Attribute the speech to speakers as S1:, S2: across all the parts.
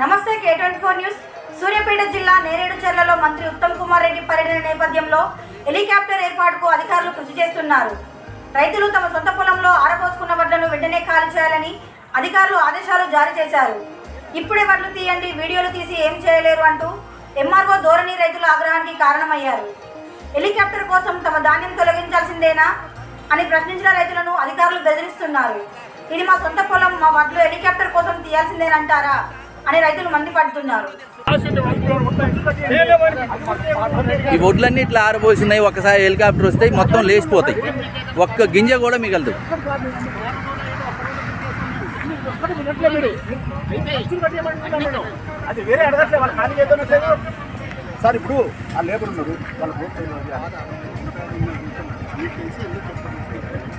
S1: నమస్తే K twenty four news Suryapet జిల్లా నేరేడుచర్లలో మంత్రి ఉత్తమ్ కుమార్ రెడ్డి పర్యటన నేపథ్యంలో హెలికాప్టర్ ఏర్పాటుకు అధికారులు కృషి చేస్తున్నారు. రైతులు తమ సొంత పొలంలో ఆరబోసుకున్న వడ్లను వెంటనే ఖాళీ చేయాలని అధికారులు ఆదేశాలు జారీ చేశారు. ఇప్పుడే వడ్లు తీయండి వీడియోలు తీసి ఏం చేయలేరు అంటూ ఎంఆర్ఓ ధోరణి రైతుల ఆగ్రహానికి కారణమయ్యారు. హెలికాప్టర్ కోసం తమ ధాన్యం తొలగించాల్సిందేనా అని ప్రశ్నించిన రైతులను అధికారులు బెదిరిస్తున్నారు. ఇది మా సొంత పొలం మా వడ్లు హెలికాప్టర్ కోసం తీయాల్సిందేనంటారా? అని రైతులు మండిపడుతున్నారు.
S2: ఈ ఒడ్లన్నీ ఇట్లా ఆరబోసినాయి ఒకసారి హెలికాప్టర్ వస్తే మొత్తం లేచిపోతాయి. ఒక్క గింజ కూడా మిగలదు.
S3: అది వేరే అడగట్లే వాళ్ళు ఖాళీ చేద్దాం సార్ ఇప్పుడు ఆ లేబర్ ఉన్నారు వాళ్ళ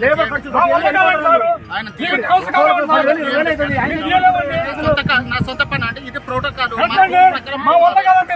S3: లేబర్- ఖర్చు.
S4: నా సొంత పని అంటే ఇది ప్రోటోకాల్.
S5: మా వల్ల కాదండి.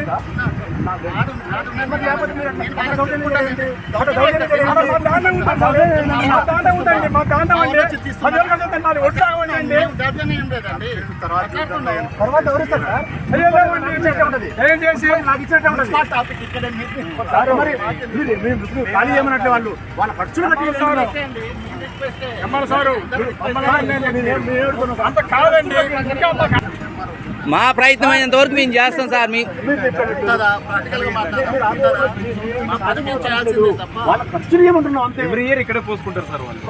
S3: తర్వాత ఎవరిస్తారు ఖాళీ చేయమన్నట్లే వాళ్ళు వాళ్ళ ఖర్చులు కట్టి
S5: సారు అంత కాదండి
S2: మా ప్రయత్నం అయినంత వరకు మేము చేస్తాం సార్ మీ
S5: ఎవ్రీ ఇయర్ ఇక్కడే పోసుకుంటారు సార్ వాళ్ళు.